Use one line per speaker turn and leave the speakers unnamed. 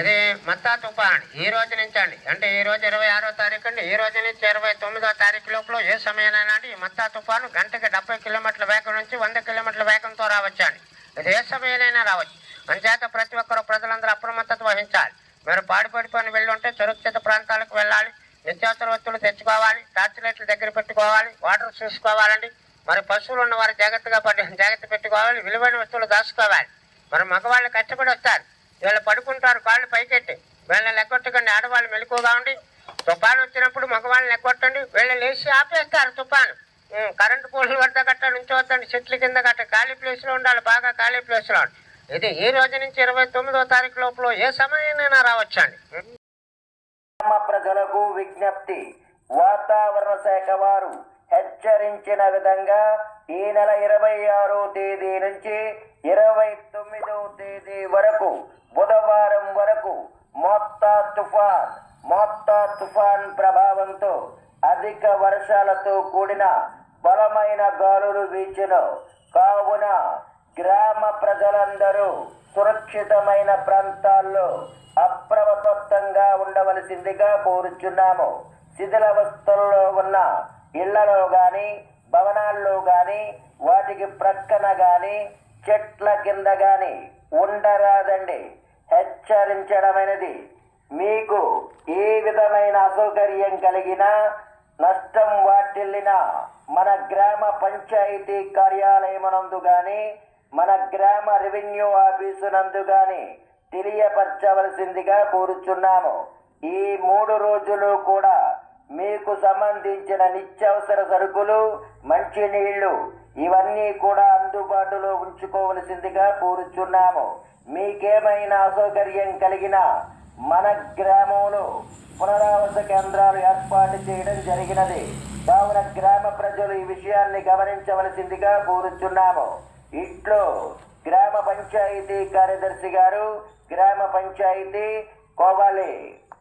ఇది మత్తా తుఫాన్. అండి ఈ రోజు నుంచి అండి. అంటే ఈ రోజు ఇరవై ఆరో తారీఖు అండి. ఈ రోజు నుంచి ఇరవై తొమ్మిదో తారీఖు లోపల ఏ సమయానైనా అండి ఈ మత్తా తుఫాను గంటకి డెబ్బై కిలోమీటర్ల వేగం నుంచి వంద కిలోమీటర్ల వేగంతో రావచ్చు అండి. ఇది ఏ సమయానైనా రావచ్చు. అంచేత ప్రతి ఒక్కరు ప్రజలందరూ అప్రమత్తత వహించాలి. మీరు పాడిపడిపోయిన వెళ్ళి ఉంటే సురక్షిత ప్రాంతాలకు వెళ్ళాలి. నిత్యావసర వస్తువులు తెచ్చుకోవాలి. టార్చ్ లైట్లు దగ్గర పెట్టుకోవాలి. వాటర్ చూసుకోవాలండి. మరి పశువులు ఉన్న వారు జాగ్రత్తగా పడి జాగ్రత్త పెట్టుకోవాలి. విలువైన వస్తువులు దాచుకోవాలి. మరి మగవాళ్ళు కష్టపడి వస్తారు. వీళ్ళు పడుకుంటారు కాళ్ళు పైకెట్టి వీళ్ళని లెక్కొట్టకండి ఆడవాళ్ళు మెలకుగా ఉండి. తుఫాను వచ్చినప్పుడు మగవాళ్ళని లెక్కొట్టండి వీళ్ళు లేచి ఆపేస్తారు తుఫాను కరెంటు పోల్లు వద్ద గట్ట నుంచి చెట్ల కింద గట్ట. ఖాళీ ప్లేస్లో ఉండాలి బాగా ఖాళీ ప్లేస్లో ఉండాలి. ఇది ఈ రోజు నుంచి ఇరవై తొమ్మిదో తారీఖు లోపల ఏ సమయానైనా రావచ్చండి.
ప్రజలకు విజ్ఞప్తి. వాతావరణ శాఖ వారు హెచ్చరించిన విధంగా ఈ నెల ఇరవై ఆరో తేదీ నుంచి ఇరవై తొమ్మిదో తేదీ వరకు బుధవారం వరకు మోత్తా తుఫాన్ మోత్తా తుఫాన్ ప్రభావంతో అధిక వర్షాలతో కూడిన బలమైన గాలులు వీచును. కావున గ్రామ ప్రజలందరూ సురక్షితమైన ప్రాంతాల్లో అప్రమత్తంగా ఉండవలసిందిగా కోరుచున్నాము. శిథిలావస్థల్లో ఉన్న ఇళ్ళలో గాని భవనాల్లో గాని వాటికి ప్రక్కన గాని చెట్ల కింద గాని ఉండరాదండి. హెచ్చరించడమైనది. మీకు ఏ విధమైన అసౌకర్యం కలిగినా నష్టం వాటిల్లిన మన గ్రామ పంచాయతీ కార్యాలయమునందు గాని మన గ్రామ రెవెన్యూ ఆఫీసు నందు గాని తెలియపరచవలసిందిగా కోరుచున్నాము. ఈ మూడు రోజులు కూడా మీకు సంబంధించిన నిత్యావసర సరుకులు మంచినీళ్ళు ఇవన్నీ కూడా అందుబాటులో ఉంచుకోవలసిందిగా కోరుచున్నాము. మీకేమైనా అసౌకర్యం కలిగినా మన గ్రామంలో పునరావాస కేంద్రాలు ఏర్పాటు చేయడం జరిగినది. కావున గ్రామ ప్రజలు ఈ విషయాన్ని గమనించవలసిందిగా కోరుచున్నాము. ఇట్లో గ్రామ పంచాయతీ కార్యదర్శి గారు గ్రామ పంచాయతీ కోవాలి.